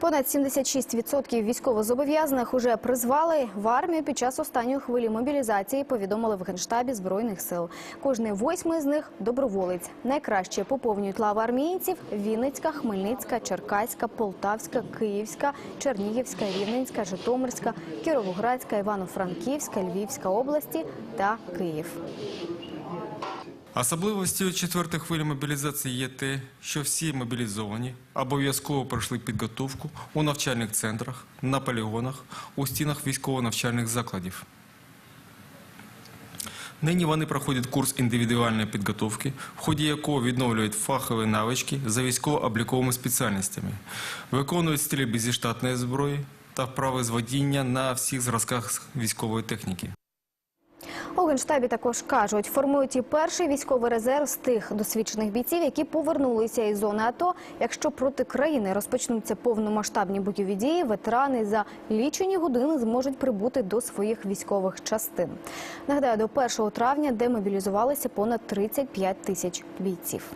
Понад 76% військовозобов'язаних уже призвали в армію під час останньої хвилі мобілізації. Повідомили в генштабі збройних сил. Кожний восьмий з них доброволець. Найкраще поповнюють лави армійців: Вінницька, Хмельницька, Черкаська, Полтавська, Київська, Чернігівська, Рівненська, Житомирська, Кіровоградська, Івано-Франківська, Львівська області та Київ. Особливостю четвертої хвилі мобілізації є те, що всі мобілізовані обов'язково пройшли підготовку у навчальних центрах, на полігонах, у стінах військово-навчальних закладів. Нині вони проходять курс індивідуальної підготовки, в ході якого відновлюють фахові навички за військово-обліковими спеціальностями, виконують стрільби зі штатної зброї та вправи з водіння на всіх зразках військової техніки. У генштабі також кажуть, формують і перший військовий резерв з тих досвідчених бійців, які повернулися із зони АТО. Якщо проти країни розпочнуться повномасштабні бойові дії, ветерани за лічені години зможуть прибути до своїх військових частин. Нагадаю, до 1 травня демобілізувалися понад 35 тисяч бійців.